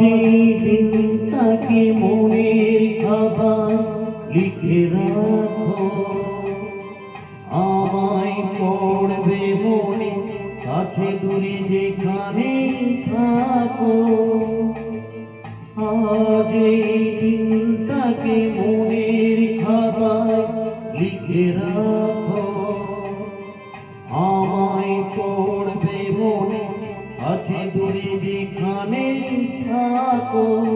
এই দিনটাকে মনের খাবার লিখে রাখো। আমায় পড়বে মনে, কাছে দূরে যেখানে থাকো। আজ এই দিনটাকে মনের খাতায় লিখে রাখো। আমায় পড়বে মনে, কাছে দূরে যেখানে থাকো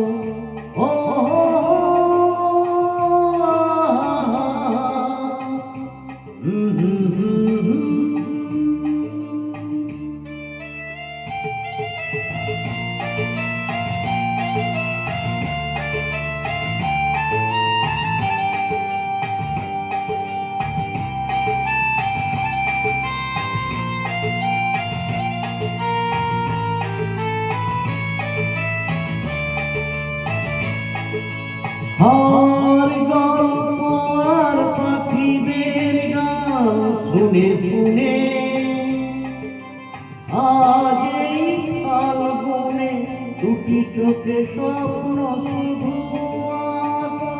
আর গল্প আর পাখিদের গান শুনে শুনে আজ এই ফাল্গুনে দুটি চোখে স্বপ্ন শুধু আঁকো।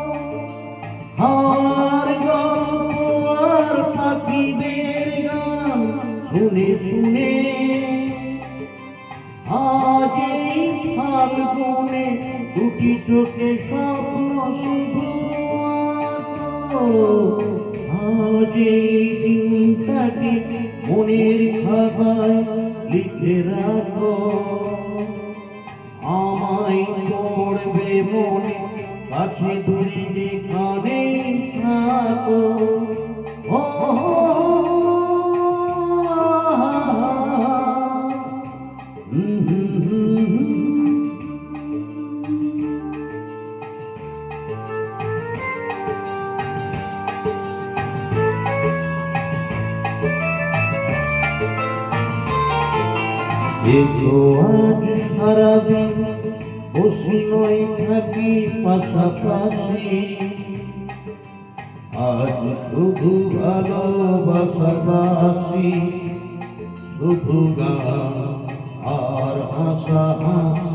ফাল্গুনে দুটি চোখে স্বপ্ন শুধু। আজ দিনটাকে মনের খাতায় লিখে রাখো আমায় পড়বে মনে, কাছে দূরে যেখানে থাকো এসো আজ সারাদিন নয় থাকি পাশাপাশি। আজ শুধু ভালোবাসাবাসি শুধু গান আর হাসা হাসি